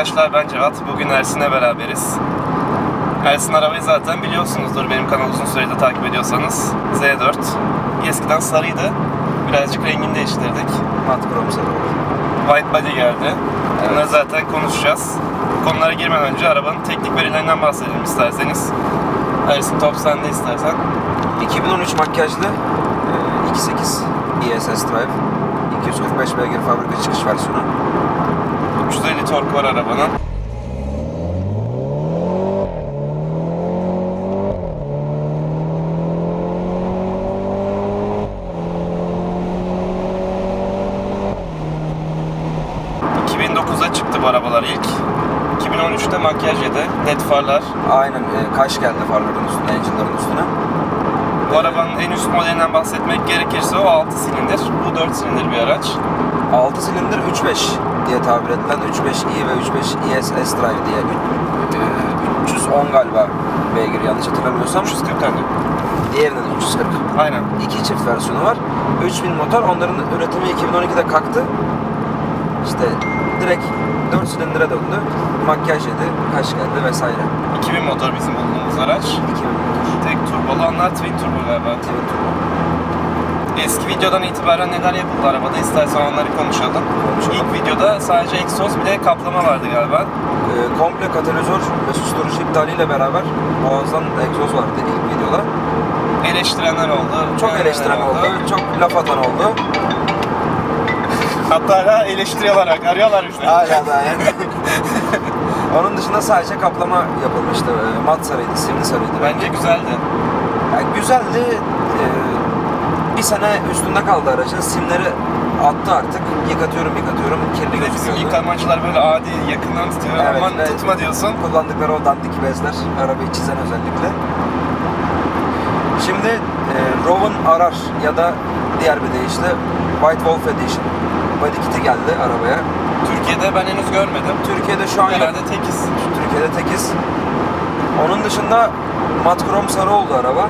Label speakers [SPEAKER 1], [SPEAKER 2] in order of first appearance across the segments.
[SPEAKER 1] arkadaşlar ben Cevat. Bugün Ersin'le beraberiz. Ersin arabayı zaten biliyorsunuzdur benim kanalı uzun süredir takip ediyorsanız. Z4. Eskiden sarıydı. Birazcık rengini değiştirdik.
[SPEAKER 2] Mat Chrome sarı.
[SPEAKER 1] White body geldi. Bunları zaten konuşacağız. Konulara girmeden önce arabanın teknik verilerinden bahsedelim isterseniz. Ersin top sende istersen.
[SPEAKER 2] 2013 makyajlı e, 2.8 ESS Drive 245 beygir fabrika çıkış versiyonu
[SPEAKER 1] 350 tork var arabanın. ...2009'da çıktı bu arabalar ilk. 2013'te makyaj yedi. LED farlar.
[SPEAKER 2] Aynen e, kaş geldi farların üstüne, engine'ların üstüne
[SPEAKER 1] Bu arabanın en üst modelinden bahsetmek gerekirse o 6 silindir. Bu 4 silindir bir araç.
[SPEAKER 2] 6 silindir 3.5 diye tabir edilen 3.5i ve 3.5 ESS Drive diye e, 310 galiba beygir yanlış hatırlamıyorsam
[SPEAKER 1] 340 tane.
[SPEAKER 2] diğerinin 340
[SPEAKER 1] Aynen.
[SPEAKER 2] iki çift versiyonu var 3000 motor onların üretimi 2012'de kalktı işte direkt 4 silindire döndü makyaj yedi kaş geldi vesaire
[SPEAKER 1] 2000 motor bizim bulunduğumuz araç.
[SPEAKER 2] 2000 motor
[SPEAKER 1] Tek turbolu onlar twin turbo galiba.
[SPEAKER 2] Twin turbo.
[SPEAKER 1] Eski videodan itibaren neler yapıldı arabada istersen onları konuşalım.
[SPEAKER 2] Konuşalım.
[SPEAKER 1] İlk videoda sadece egzoz bir de kaplama vardı galiba.
[SPEAKER 2] Ee, komple katalizör ve susturucu iptaliyle beraber boğazdan egzoz vardı ilk videoda.
[SPEAKER 1] Eleştirenler oldu.
[SPEAKER 2] Çok
[SPEAKER 1] beğenenler
[SPEAKER 2] eleştiren oldu, çok laf atan oldu.
[SPEAKER 1] Hatta hala eleştiriyorlar, arıyorlar bizi.
[SPEAKER 2] Hala da yani. Onun dışında sadece kaplama yapılmıştı. Ee, Mat sarıydı, simli sarıydı.
[SPEAKER 1] Bence güzeldi.
[SPEAKER 2] Yani güzeldi. Ee, bir sene üstünde kaldı aracın. Simleri attı artık. Yıkatıyorum yıkatıyorum. Kirli
[SPEAKER 1] de bizim yıkamacılar böyle adi yakından tutuyor.
[SPEAKER 2] Evet,
[SPEAKER 1] Aman
[SPEAKER 2] ve-
[SPEAKER 1] tutma diyorsun.
[SPEAKER 2] Kullandıkları o dandik bezler. Arabayı çizen özellikle. Şimdi e, Rowan Arar ya da diğer bir deyişle White Wolf Edition. Body kit'i geldi arabaya.
[SPEAKER 1] Türkiye'de ben henüz görmedim.
[SPEAKER 2] Türkiye'de şu an yok.
[SPEAKER 1] Herhalde tekiz.
[SPEAKER 2] Türkiye'de tekiz. Onun dışında mat krom sarı oldu araba.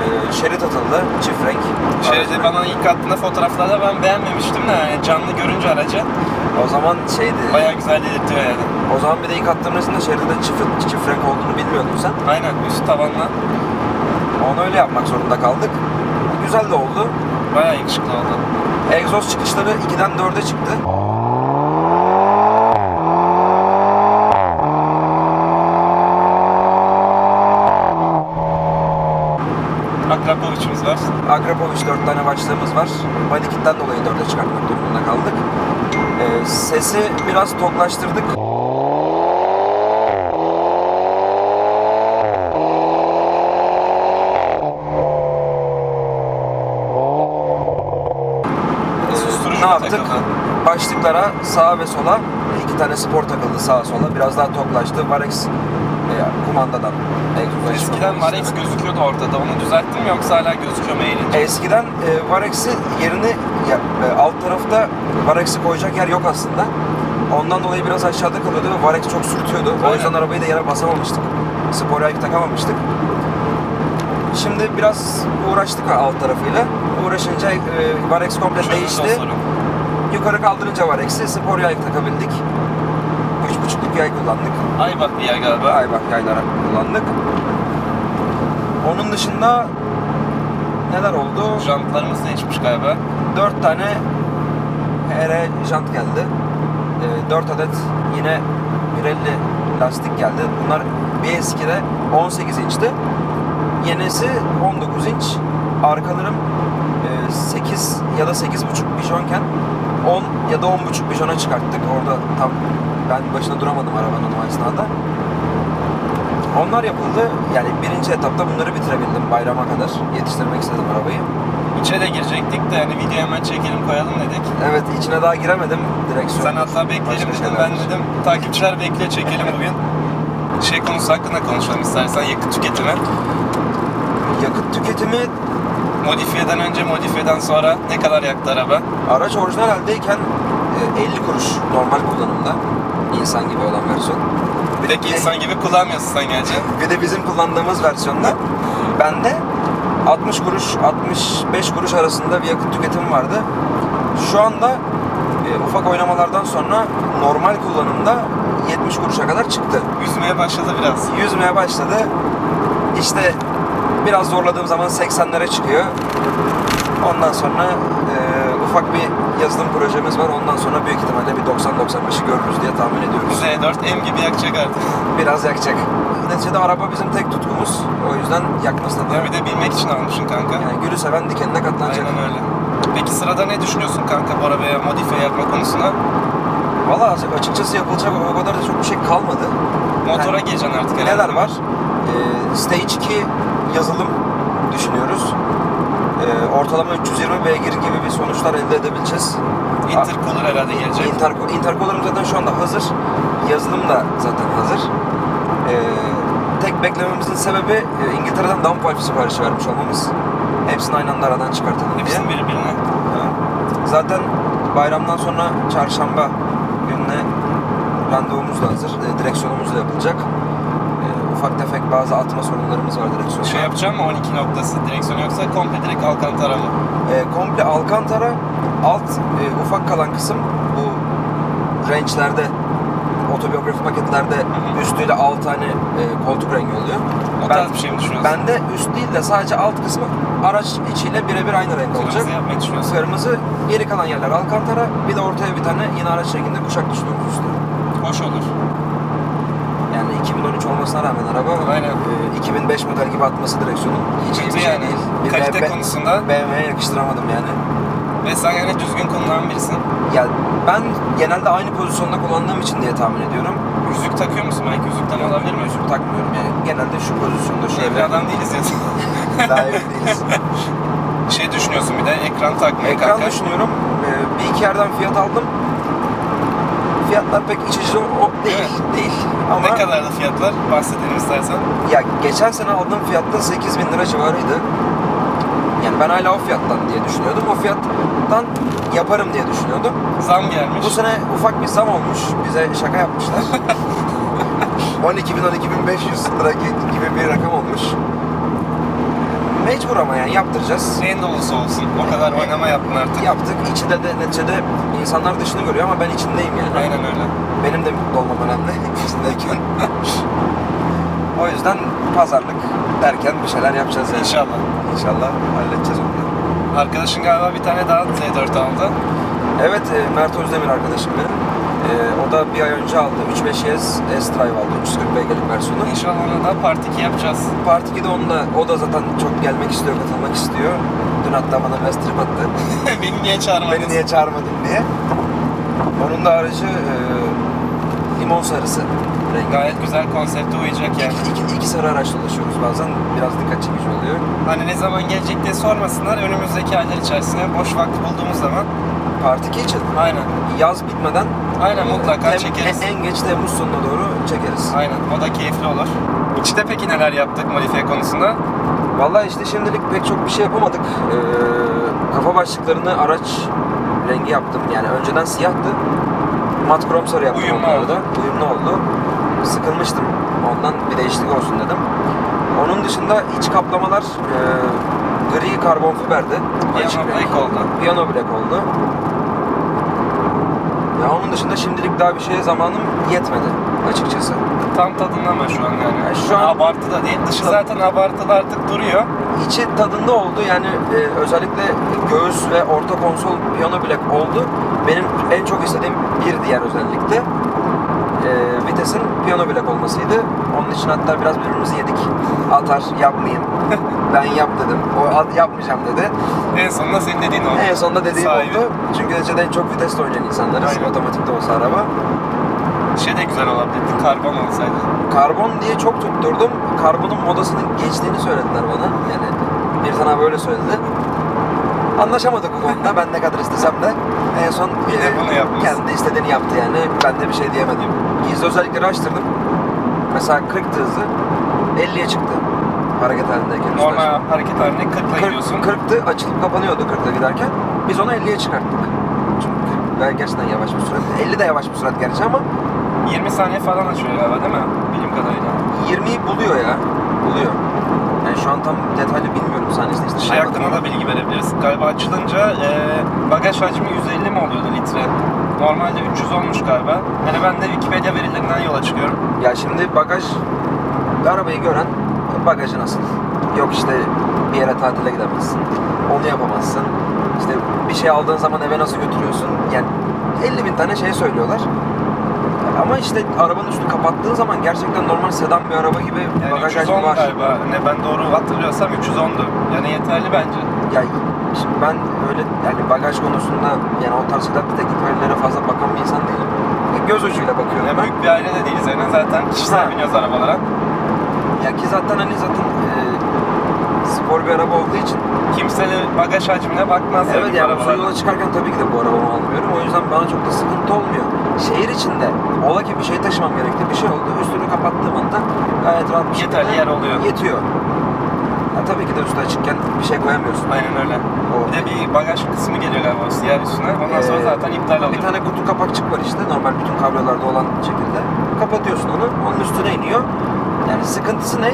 [SPEAKER 2] Ee, şerit atıldı. Çift renk.
[SPEAKER 1] Şeridi bana ilk attığında fotoğraflarda ben beğenmemiştim de yani canlı görünce aracı
[SPEAKER 2] O zaman şeydi.
[SPEAKER 1] bayağı güzel dedirtiyor yani.
[SPEAKER 2] O zaman bir de ilk attığımızda şeridi çift, çift renk olduğunu bilmiyordun sen.
[SPEAKER 1] Aynen üst tavanla
[SPEAKER 2] Onu öyle yapmak zorunda kaldık. Güzel de oldu.
[SPEAKER 1] bayağı yakışıklı oldu.
[SPEAKER 2] Egzoz çıkışları 2'den 4'e çıktı.
[SPEAKER 1] Akrapoviç'imiz var.
[SPEAKER 2] Akrapovic 4 tane başlığımız var. Body kit'ten dolayı 4'e çıkartmak durumunda kaldık. Ee, sesi biraz toklaştırdık.
[SPEAKER 1] Susturucu
[SPEAKER 2] ne yaptık?
[SPEAKER 1] takıldı?
[SPEAKER 2] Başlıklara sağa ve sola iki tane spor takıldı sağa sola. Biraz daha toklaştı. Varex e, kumandadan egzoza
[SPEAKER 1] Eskiden Varex
[SPEAKER 2] istedim.
[SPEAKER 1] gözüküyordu ortada. Onu düzelttin mi yoksa hala gözüküyor mu eğilince?
[SPEAKER 2] Eskiden e, Varex'i yerini ya, e, alt tarafta Varex'i koyacak yer yok aslında. Ondan dolayı biraz aşağıda kalıyordu ve Varex çok sürtüyordu. O
[SPEAKER 1] Aynen.
[SPEAKER 2] yüzden arabayı da yere basamamıştık. Spor yay takamamıştık. Şimdi biraz uğraştık alt tarafıyla. Uğraşınca e, Varex komple
[SPEAKER 1] o
[SPEAKER 2] değişti.
[SPEAKER 1] sorun.
[SPEAKER 2] Yukarı kaldırınca Varex'i spor yay takabildik. 3.5'luk yay kullandık.
[SPEAKER 1] Aybak bir yer galiba.
[SPEAKER 2] Aybak yaylara kullandık. Onun dışında neler oldu?
[SPEAKER 1] Jantlarımız değişmiş galiba.
[SPEAKER 2] 4 tane HR jant geldi. 4 adet yine Pirelli lastik geldi. Bunlar bir eskide 18 inçti. Yenisi 19 inç. Arkalarım 8 ya da 8,5 bijonken 10 ya da 10,5 bijona çıkarttık. Orada tam ben başında duramadım arabanın o esnada. Onlar yapıldı. Yani birinci etapta bunları bitirebildim bayrama kadar. Yetiştirmek istedim arabayı.
[SPEAKER 1] İçe de girecektik de yani video hemen çekelim koyalım dedik.
[SPEAKER 2] Evet içine daha giremedim direksiyon.
[SPEAKER 1] Sen hatta bekleyelim dedin. Ben dedim takipçiler bekliyor çekelim bugün. Şey konusu hakkında konuşalım istersen yakıt tüketimi.
[SPEAKER 2] Yakıt tüketimi
[SPEAKER 1] Modifiyeden önce modifiyeden sonra ne kadar yaktı araba?
[SPEAKER 2] araç orijinal haldeyken e, 50 kuruş normal kullanımda insan gibi olan versiyon.
[SPEAKER 1] Bir de insan gibi kullanmıyorsun sen gerçi.
[SPEAKER 2] Bir de bizim kullandığımız versiyonda bende 60 kuruş 65 kuruş arasında bir yakıt tüketimi vardı. Şu anda e, ufak oynamalardan sonra normal kullanımda 70 kuruşa kadar çıktı.
[SPEAKER 1] Yüzmeye başladı biraz.
[SPEAKER 2] Yüzmeye başladı. İşte biraz zorladığım zaman 80'lere çıkıyor. Ondan sonra e, ufak bir yazılım projemiz var. Ondan sonra büyük ihtimalle bir 90-95'i görürüz diye tahmin ediyoruz.
[SPEAKER 1] Z4 M gibi yakacak artık.
[SPEAKER 2] Biraz yakacak. Neticede araba bizim tek tutkumuz. O yüzden yakmasına da
[SPEAKER 1] Ya bir de bilmek için almışsın kanka.
[SPEAKER 2] yani gülü seven dikenine katlanacak.
[SPEAKER 1] Aynen öyle. Peki sırada ne düşünüyorsun kanka bu arabaya modifiye yapma konusunda?
[SPEAKER 2] Valla açıkçası yapılacak o kadar da çok bir şey kalmadı.
[SPEAKER 1] Motora gireceksin artık herhalde.
[SPEAKER 2] Neler var? Ee, Stage 2 yazılım düşünüyoruz. Ee, ortalama 320 beygir gibi bir sonuçlar elde edebileceğiz.
[SPEAKER 1] Intercooler herhalde gelecek.
[SPEAKER 2] Interco- Intercooler'ım zaten şu anda hazır. Yazılım da zaten hazır. Ee, tek beklememizin sebebi e, İngiltere'den downpipe siparişi vermiş olmamız. Hepsini aynı anda aradan çıkartalım diye.
[SPEAKER 1] Hepsinin birbirine.
[SPEAKER 2] Zaten bayramdan sonra çarşamba gününe randevumuz da hazır. E, direksiyonumuz da yapılacak. Ufak tefek bazı atma sorunlarımız var direksiyonda.
[SPEAKER 1] Şey yapacağım mı 12 noktası direksiyon yoksa komple direkt Alcantara mı?
[SPEAKER 2] E, komple Alcantara alt e, ufak kalan kısım bu range'lerde otobiyografi paketlerde
[SPEAKER 1] hı.
[SPEAKER 2] üstüyle alt tane e, koltuk rengi oluyor.
[SPEAKER 1] O
[SPEAKER 2] Ben-
[SPEAKER 1] tarz bir şey mi düşünüyorsun?
[SPEAKER 2] Bende üst değil de sadece alt kısmı araç içiyle birebir aynı renk olacak.
[SPEAKER 1] Kırmızı yapmayı düşünüyorsun.
[SPEAKER 2] Kırmızı, geri kalan yerler Alcantara, bir de ortaya bir tane yine araç renginde kuşak düşünüyoruz üstüne.
[SPEAKER 1] Hoş olur.
[SPEAKER 2] Yani 2013 olmasına rağmen araba
[SPEAKER 1] Aynen.
[SPEAKER 2] e, 2005 model gibi atması direksiyonun hiç iyi
[SPEAKER 1] Kötü
[SPEAKER 2] bir şey
[SPEAKER 1] yani.
[SPEAKER 2] değil.
[SPEAKER 1] Kalite
[SPEAKER 2] de
[SPEAKER 1] konusunda
[SPEAKER 2] BMW'ye yakıştıramadım yani.
[SPEAKER 1] ve sen yani düzgün kullanan birisin.
[SPEAKER 2] Ya ben genelde aynı pozisyonda kullandığım için diye tahmin ediyorum.
[SPEAKER 1] Yüzük takıyor musun? Belki yüzükten olabilir mi? Yüzük
[SPEAKER 2] Takmıyorum yani. Genelde şu pozisyonda
[SPEAKER 1] Evli
[SPEAKER 2] şöyle.
[SPEAKER 1] adam değiliz ya.
[SPEAKER 2] Daha emin değiliz.
[SPEAKER 1] şey düşünüyorsun bir de ekran takmayı
[SPEAKER 2] Ekran
[SPEAKER 1] kanka.
[SPEAKER 2] düşünüyorum. Ee, bir iki yerden fiyat aldım. Fiyatlar pek iç açıcı değil.
[SPEAKER 1] Evet.
[SPEAKER 2] Değil. Ama
[SPEAKER 1] Ne kadardı fiyatlar? Bahsedelim istersen.
[SPEAKER 2] ya geçen sene aldığım fiyattan 8 bin lira civarıydı. Yani ben hala o fiyattan diye düşünüyordum. O fiyattan yaparım diye düşünüyordum.
[SPEAKER 1] Zam gelmiş.
[SPEAKER 2] Bu sene ufak bir zam olmuş. Bize şaka yapmışlar. 12 bin 12 bin 500 lira gi- gibi bir rakam olmuş. Mecbur ama yani yaptıracağız.
[SPEAKER 1] Neyin dolusu olsun. O kadar oynama yaptın artık.
[SPEAKER 2] Yaptık. İçinde de neticede insanlar dışını görüyor ama ben içindeyim yani.
[SPEAKER 1] Aynen öyle.
[SPEAKER 2] Benim de mutlu olmam önemli içindeyken. o yüzden pazarlık derken bir şeyler yapacağız yani.
[SPEAKER 1] İnşallah.
[SPEAKER 2] İnşallah halledeceğiz onu.
[SPEAKER 1] Arkadaşın galiba bir tane daha Z4 aldı.
[SPEAKER 2] Evet, e, Mert Özdemir arkadaşım benim. E, o da bir ay önce aldı. 3.5 S S-Drive aldı. 340 beygirlik versiyonu.
[SPEAKER 1] İnşallah ona da Part 2 yapacağız.
[SPEAKER 2] Part 2'de onunla, o da zaten çok gelmek istiyor, katılmak istiyor. Dün hatta bana trip attı.
[SPEAKER 1] Beni niye çağırmadın?
[SPEAKER 2] Beni niye çağırmadın diye. Onun da aracı e, limon sarısı rengi.
[SPEAKER 1] Gayet güzel konsepte uyacak yani.
[SPEAKER 2] İki, iki, iki sarı araç dolaşıyoruz bazen. Biraz dikkat çekici oluyor.
[SPEAKER 1] Hani ne zaman gelecek diye sormasınlar. Önümüzdeki aylar içerisinde boş vakti bulduğumuz zaman.
[SPEAKER 2] Part 2 için
[SPEAKER 1] Aynen.
[SPEAKER 2] yaz bitmeden
[SPEAKER 1] Aynen mutlaka
[SPEAKER 2] Tem-
[SPEAKER 1] çekeriz.
[SPEAKER 2] En, geç Temmuz sonuna doğru çekeriz.
[SPEAKER 1] Aynen. O da keyifli olur. İçte peki neler yaptık modifiye konusunda?
[SPEAKER 2] Vallahi işte şimdilik pek çok bir şey yapamadık. Ee, kafa başlıklarını araç rengi yaptım. Yani önceden siyahtı. Mat krom sarı yaptım
[SPEAKER 1] Uyumlu
[SPEAKER 2] onları
[SPEAKER 1] oldu.
[SPEAKER 2] Uyumlu oldu. Sıkılmıştım. Ondan bir değişiklik olsun dedim. Onun dışında iç kaplamalar e, gri karbon fiberdi. Açık
[SPEAKER 1] Piyano
[SPEAKER 2] renk.
[SPEAKER 1] black oldu.
[SPEAKER 2] Piyano black oldu. Ya onun dışında şimdilik daha bir şeye zamanım yetmedi açıkçası.
[SPEAKER 1] Tam tadında ama şu an yani.
[SPEAKER 2] Ya şu an-
[SPEAKER 1] abartı da değil. Dışı zaten abartılı artık duruyor.
[SPEAKER 2] İçi tadında oldu yani e, özellikle göğüs ve orta konsol piyano black oldu. Benim en çok istediğim bir diğer özellikle. E, vites Mercedes'in piyano bilek olmasıydı. Onun için hatta biraz birbirimizi yedik. Atar yapmayayım. ben yap dedim. O at yapmayacağım dedi.
[SPEAKER 1] En sonunda senin dediğin oldu.
[SPEAKER 2] En sonunda dediğim
[SPEAKER 1] Sahibi.
[SPEAKER 2] oldu. Çünkü neticede en çok vitesle oynayan insanlarız.
[SPEAKER 1] Aynen.
[SPEAKER 2] Otomatikte olsa araba.
[SPEAKER 1] Şey de güzel olabilirdi. Karbon olsaydı.
[SPEAKER 2] Karbon diye çok tutturdum. Karbonun modasının geçtiğini söylediler bana. Yani bir tane abi öyle söyledi. Anlaşamadık bu konuda. Ben ne kadar istesem de en son
[SPEAKER 1] Bir de bunu yapmışsın.
[SPEAKER 2] kendi istediğini yaptı yani. Ben de bir şey diyemedim. Gizli özellikleri açtırdım. Mesela 40 hızı 50'ye çıktı. Hareket halindeyken.
[SPEAKER 1] Normal hareket haline 40'la gidiyorsun.
[SPEAKER 2] 40'tı açılıp kapanıyordu 40'ta giderken. Biz onu 50'ye çıkarttık. Çünkü ben gerçekten yavaş bir sürat. 50 de yavaş bir sürat gerçi ama
[SPEAKER 1] 20 saniye falan açıyor galiba değil mi? Bilim kadarıyla.
[SPEAKER 2] 20'yi buluyor ya. Buluyor. Yani şu an tam detaylı bilmiyorum saniyesinde işte.
[SPEAKER 1] Şey hakkında da bilgi verebiliriz. Galiba açılınca e, bagaj hacmi 150 mi oluyordu litre? Normalde 300 olmuş galiba. Yani ben de Wikipedia verilerinden yola çıkıyorum.
[SPEAKER 2] Ya şimdi bagaj, arabayı gören bagajı nasıl? Yok işte bir yere tatile gidemezsin. Onu yapamazsın. İşte bir şey aldığın zaman eve nasıl götürüyorsun? Yani 50 bin tane şey söylüyorlar. Ama işte arabanın üstünü kapattığın zaman gerçekten normal sedan bir araba gibi
[SPEAKER 1] Yani
[SPEAKER 2] bagaj
[SPEAKER 1] 310
[SPEAKER 2] hacmi var.
[SPEAKER 1] galiba. Ne ben doğru hatırlıyorsam 310'du. Yani yeterli bence.
[SPEAKER 2] Ya şimdi ben öyle yani bagaj konusunda yani o tarz şeyler teknik verilere fazla bakan bir insan değilim. E, Göz ucuyla bakıyorum
[SPEAKER 1] Ne
[SPEAKER 2] ben.
[SPEAKER 1] büyük bir aile de değiliz yani zaten kişisel
[SPEAKER 2] Ha.
[SPEAKER 1] biniyoruz arabalara.
[SPEAKER 2] Ya ki zaten hani zaten e, spor bir araba olduğu için
[SPEAKER 1] Kimse de bagaj hacmine bakmaz
[SPEAKER 2] evet
[SPEAKER 1] yani
[SPEAKER 2] yani
[SPEAKER 1] bu
[SPEAKER 2] uzun yola çıkarken tabii ki de bu arabamı almıyorum. O yüzden bana çok da sıkıntı olmuyor. Şehir içinde ola ki bir şey taşımam gerekti. Bir şey oldu. Üstünü kapattığım anda gayet rahat bir
[SPEAKER 1] Yeterli yer oluyor.
[SPEAKER 2] Yetiyor. Ya tabii ki de üstü açıkken bir şey koyamıyorsun.
[SPEAKER 1] Aynen öyle.
[SPEAKER 2] O-
[SPEAKER 1] Bir de bir bagaj kısmı geliyor galiba o siyah üstüne. Ondan sonra
[SPEAKER 2] Ee,
[SPEAKER 1] zaten iptal oluyor.
[SPEAKER 2] Bir tane kutu kapakçık var işte normal bütün kablolarda olan şekilde. Kapatıyorsun onu, onun üstüne iniyor. Yani sıkıntısı ne?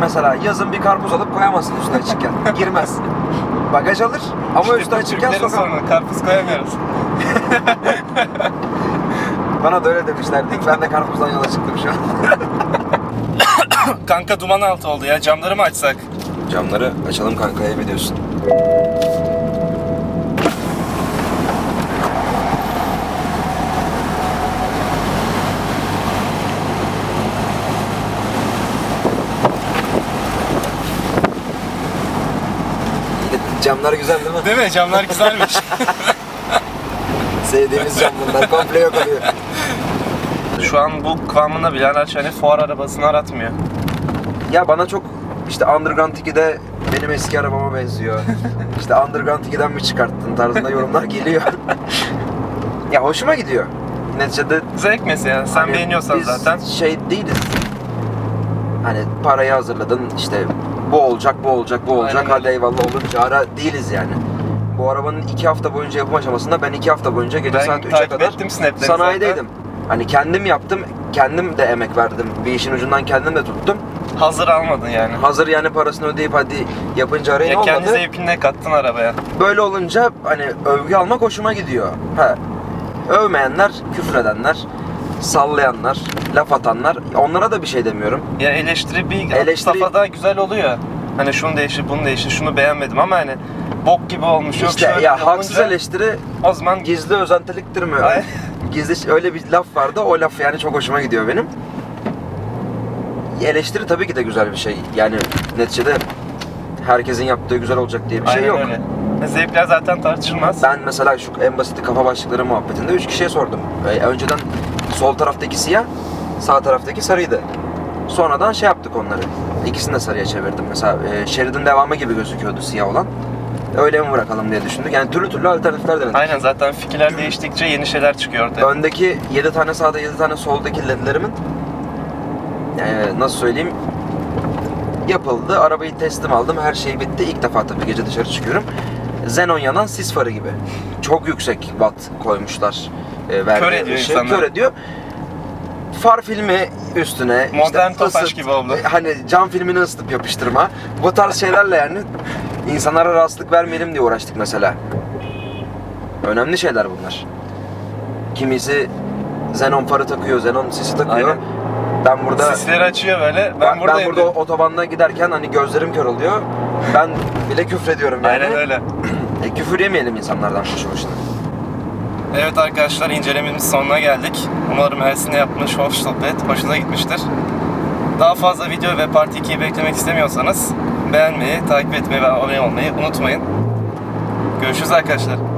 [SPEAKER 2] Mesela yazın bir karpuz alıp koyamazsın üstüne açıkken. Girmez. Bagaj alır ama
[SPEAKER 1] İşte
[SPEAKER 2] üstü açıkken sokamaz.
[SPEAKER 1] Karpuz koyamıyoruz.
[SPEAKER 2] Bana da öyle demişlerdi. Ben de karpuzdan yola çıktım şu an.
[SPEAKER 1] Kanka duman altı oldu ya. Camları mı açsak?
[SPEAKER 2] Camları açalım kanka ev ediyorsun. Camlar güzel değil mi?
[SPEAKER 1] Değil mi? Camlar güzelmiş.
[SPEAKER 2] Sevdiğimiz cam bunlar. Komple yok oluyor.
[SPEAKER 1] Şu an bu kıvamında bile araç hani fuar arabasını aratmıyor.
[SPEAKER 2] Ya bana çok işte Underground 2'de benim eski arabama benziyor. işte Underground 2'den mi çıkarttın tarzında yorumlar geliyor. ya hoşuma gidiyor. Neticede
[SPEAKER 1] Zevk mesela. Sen
[SPEAKER 2] hani
[SPEAKER 1] beğeniyorsan
[SPEAKER 2] biz
[SPEAKER 1] zaten.
[SPEAKER 2] şey değiliz. Hani parayı hazırladın işte bu olacak bu olacak bu olacak
[SPEAKER 1] Aynen
[SPEAKER 2] hadi
[SPEAKER 1] öyle.
[SPEAKER 2] eyvallah olunca ara değiliz yani. Bu arabanın iki hafta boyunca yapım aşamasında ben iki hafta boyunca gece
[SPEAKER 1] Ben
[SPEAKER 2] saat 3'e
[SPEAKER 1] takip
[SPEAKER 2] kadar
[SPEAKER 1] ettim snapleri
[SPEAKER 2] sanayideydim. Hani kendim yaptım, kendim de emek verdim. Bir işin ucundan kendim de tuttum.
[SPEAKER 1] Hazır almadın yani.
[SPEAKER 2] Hazır yani parasını ödeyip hadi yapınca arayın
[SPEAKER 1] Ya
[SPEAKER 2] olmadı.
[SPEAKER 1] kendi zevkinle kattın arabaya.
[SPEAKER 2] Böyle olunca hani övgü almak hoşuma gidiyor. Ha. Övmeyenler, küfredenler, sallayanlar, laf atanlar onlara da bir şey demiyorum.
[SPEAKER 1] Ya eleştiri bir
[SPEAKER 2] Eleştiri-
[SPEAKER 1] safhada güzel oluyor. Hani şunu değiştir, bunu değiştir, şunu beğenmedim ama hani bok gibi olmuş. Yok
[SPEAKER 2] işte
[SPEAKER 1] şöyle
[SPEAKER 2] ya haksız eleştiri
[SPEAKER 1] O zaman
[SPEAKER 2] gizli özentiliktir mi?
[SPEAKER 1] Ay.
[SPEAKER 2] Gizli öyle bir laf vardı. O laf yani çok hoşuma gidiyor benim. Eleştiri tabii ki de güzel bir şey. Yani neticede herkesin yaptığı güzel olacak diye bir şey
[SPEAKER 1] Aynen
[SPEAKER 2] yok.
[SPEAKER 1] öyle. Ya Zevkler zaten tartışılmaz.
[SPEAKER 2] Ben mesela şu en basit kafa başlıkları muhabbetinde üç kişiye sordum. Ee, önceden sol taraftaki siyah, sağ taraftaki sarıydı. Sonradan şey yaptık onları. İkisini de sarıya çevirdim. Mesela e, şeridin devamı gibi gözüküyordu siyah olan. Öyle mi bırakalım diye düşündük. Yani türlü türlü alternatifler denedik.
[SPEAKER 1] Aynen zaten fikirler değiştikçe yeni şeyler çıkıyor ortaya.
[SPEAKER 2] Öndeki 7 tane sağda 7 tane soldaki ledlerimin e, nasıl söyleyeyim yapıldı. Arabayı teslim aldım. Her şey bitti. İlk defa tabii gece dışarı çıkıyorum. Xenon yanan sis farı gibi. Çok yüksek watt koymuşlar. E,
[SPEAKER 1] Kör ediyor
[SPEAKER 2] ışığı.
[SPEAKER 1] insanları.
[SPEAKER 2] Kör ediyor. Far filmi üstüne
[SPEAKER 1] Modern
[SPEAKER 2] işte
[SPEAKER 1] Tofaş
[SPEAKER 2] ısıt,
[SPEAKER 1] gibi oldu.
[SPEAKER 2] Hani cam filmini ısıtıp yapıştırma. Bu tarz şeylerle yani insanlara rahatsızlık vermeyelim diye uğraştık mesela. Önemli şeyler bunlar. Kimisi xenon farı takıyor, xenon sisi takıyor.
[SPEAKER 1] Aynen.
[SPEAKER 2] Ben burada
[SPEAKER 1] Sisleri açıyor böyle. Ben,
[SPEAKER 2] ben, ben burada otobanda giderken hani gözlerim kör oluyor. Ben bile küfrediyorum yani.
[SPEAKER 1] Aynen öyle.
[SPEAKER 2] E, küfür yemeyelim insanlardan boşu boşuna.
[SPEAKER 1] Evet arkadaşlar incelememizin sonuna geldik. Umarım Ersin'le yapmış hoş sohbet hoşunuza gitmiştir. Daha fazla video ve Part 2'yi beklemek istemiyorsanız beğenmeyi, takip etmeyi ve abone olmayı unutmayın. Görüşürüz arkadaşlar.